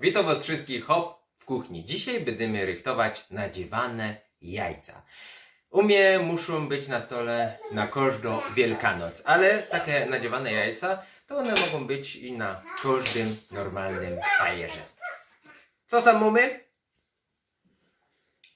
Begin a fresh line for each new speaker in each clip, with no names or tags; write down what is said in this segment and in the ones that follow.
Witam Was wszystkich hop w kuchni. Dzisiaj będziemy rychtować nadziewane jajca. U mnie muszą być na stole na każdą Wielkanoc, ale takie nadziewane jajca to one mogą być i na każdym normalnym fajerze. Co sam mamy?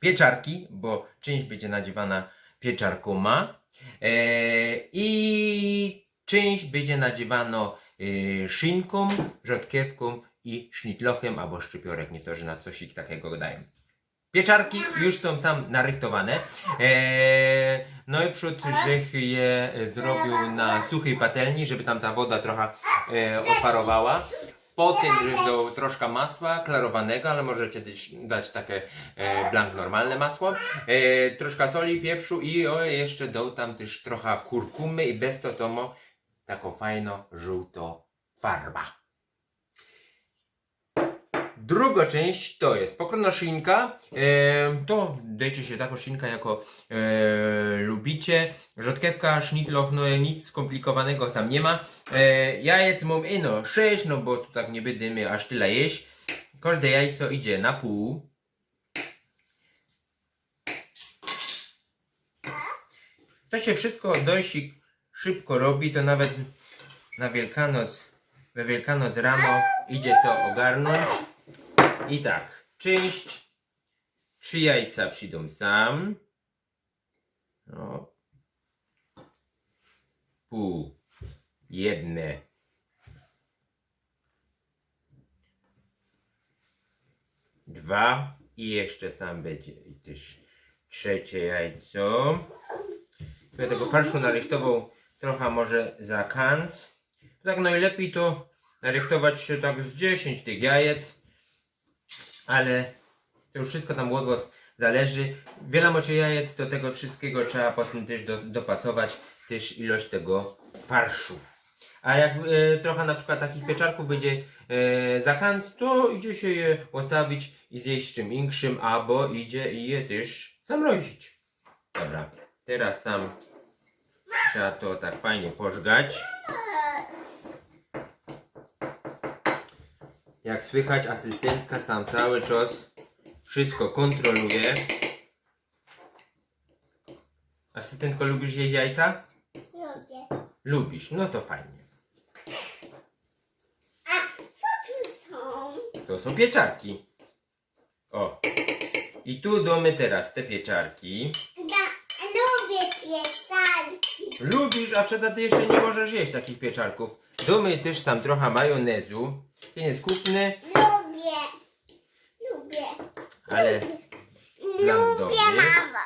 Pieczarki, bo część będzie nadziewana pieczarkoma eee, i część będzie nadziewano e, szynką, rzodkiewką i sznitlochem albo szczypiorek, niektórzy na coś takiego dają. Pieczarki już są tam narychtowane. Eee, no i przód, żech je zrobił na suchej patelni, żeby tam ta woda trochę e, oparowała. Potem dał troszkę masła klarowanego, ale możecie też dać takie e, blank normalne masło. E, troszkę soli, pieprzu i o, jeszcze dał tam też trochę kurkumy i bez to tomo taką fajną żółtą farba. Druga część to jest pokrona szynka. E, to dajcie się taką szynkę jako e, lubicie. Rzodkiewka, sznitlach, no nic skomplikowanego tam nie ma. E, jajec mam ino 6, no bo tu tak nie będziemy aż tyle jeść. Każde jajco idzie na pół. To się wszystko dość szybko robi, to nawet na Wielkanoc, we Wielkanoc rano idzie to ogarnąć. I tak, część, trzy jajca przyjdą sam. No. Pół, jedne. Dwa i jeszcze sam będzie i też trzecie jajco. Sobie tego farszu narychtował trochę może za kans. Tak najlepiej to narychtować się tak z 10 tych jajec, ale to już wszystko tam od was zależy. Wiele macie jajec, do tego wszystkiego trzeba potem też do, dopasować też ilość tego farszu. A jak e, trochę na przykład takich pieczarków będzie e, za kans, to idzie się je ustawić i zjeść czym inkszym, albo idzie i je też zamrozić. Dobra, teraz sam trzeba to tak fajnie pożgać. Jak słychać, asystentka sam cały czas wszystko kontroluje. Asystentko, lubisz jeść jajca?
Lubię.
Lubisz, no to fajnie.
A co tu są?
To są pieczarki. O. I tu domy teraz te pieczarki.
Da, lubię pieczarki.
Lubisz, a przecież ty jeszcze nie możesz jeść takich pieczarków. Domy też tam trochę majonezu. Ten jest kupny,
Lubię. Lubię.
ale Dla
Lubię mama.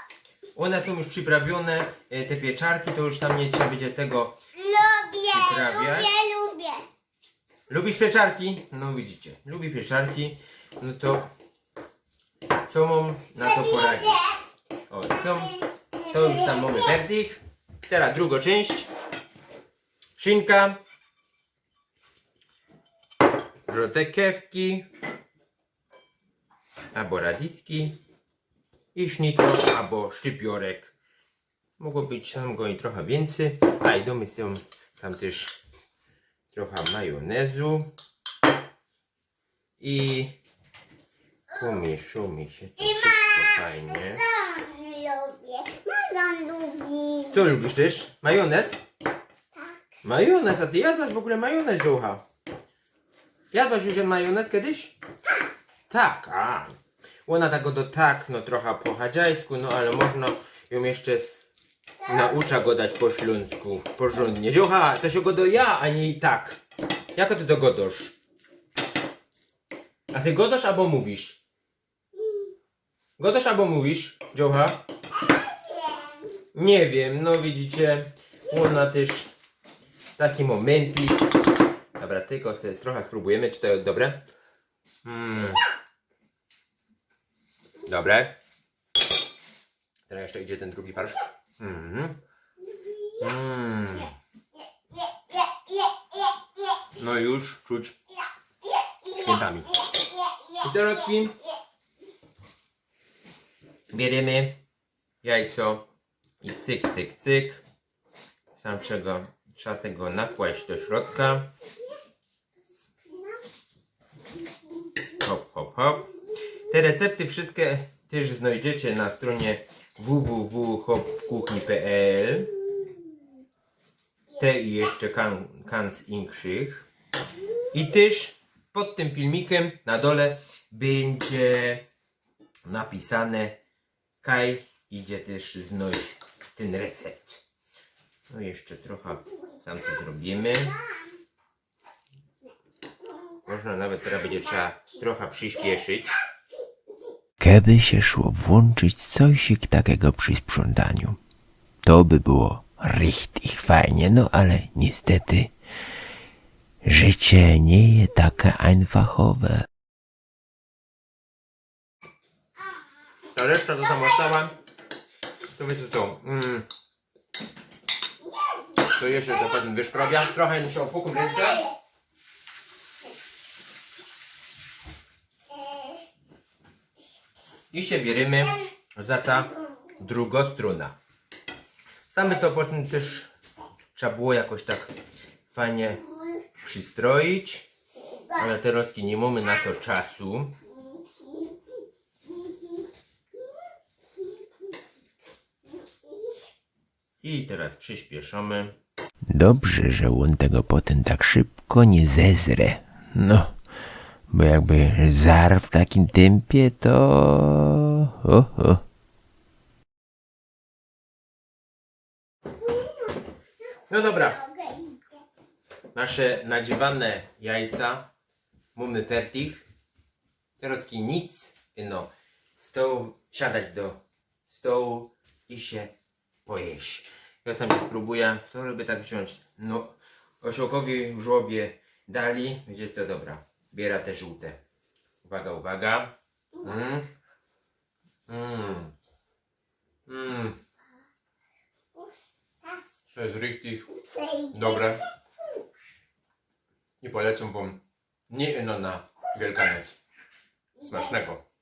one są już przyprawione. e, Te pieczarki to już tam nie trzeba będzie tego.
Lubię,
Przyprawiać?
lubię, lubię.
Lubisz pieczarki? No widzicie, lubi pieczarki. No to co mam na to poradzić? O, są, to już tam mamy. Teraz druga część. Szynka. Rzodkiewki. Albo radiski. I sznitro, albo szczypiorek. Mogło być sam go i trochę więcej. A i domy są tam też trochę majonezu. I pomieszał mi się to wszystko fajnie.
Co lubię? Lubi.
Co lubisz też? Majonez?
Tak.
Majonez, a ty jadłaś w ogóle majonez, Żołcha? Jadłaś już majonez kiedyś? Tak, a. Ona tak go do tak, no trochę po chadziajsku, no ale można ją jeszcze naucza go dać po śląsku, porządnie. Żołcha, to się go do ja, a nie i tak. Jak ty to godosz? A ty godosz albo mówisz? Godosz albo mówisz, Dziocha? Nie wiem, no widzicie, ona też taki momentik. Dobra, tylko sobie trochę spróbujemy, czy to jest dobre. Mm. Dobre. Teraz jeszcze idzie ten drugi farsz. Mhm. Mm. No już czuć świętami. I teraz kim? Bierzemy jajco i cyk, cyk, cyk. Sam czego trzeba tego nakłaść do środka. Hop. Te recepty wszystkie też znajdziecie na stronie www.hopwkuchni.pl Te i jeszcze kan, kans inkszych. I też pod tym filmikiem na dole będzie napisane Kaj idzie też znaleźć ten recept. No jeszcze trochę sam to zrobimy. Można nawet teraz będzie trzeba trochę przyspieszyć.
Kiedy się szło włączyć cosik takiego przy sprzątaniu, to by było richtig fajnie, no ale niestety życie nie jest takie einfachowe.
Ta reszta to samo stała. To wiecie co? Mm. To jeszcze zapadłem wyszkrobia. Trochę muszę opłukum ręce. I się bierzemy za ta drugostruna. Same to potem też trzeba było jakoś tak fajnie przystroić. Ale teraz nie mamy na to czasu. I teraz przyspieszamy.
Dobrze, że on tego potem tak szybko nie zezre. No, bo jakby zarł w takim tempie, to... O, o.
No dobra, nasze nadziewane jajca mamy fertig. Teraz nic, no, stołu, siadać do stołu i się pojeść. Ja sam się spróbuję, w to by tak wziąć, no, osiołkowi w żłobie dali, wiecie co, dobra, biera te żółte. Uwaga, uwaga. Mm. Mm. Mm. To jest richtig dobre. I polecam wam nie na Wielkanoc. Smacznego.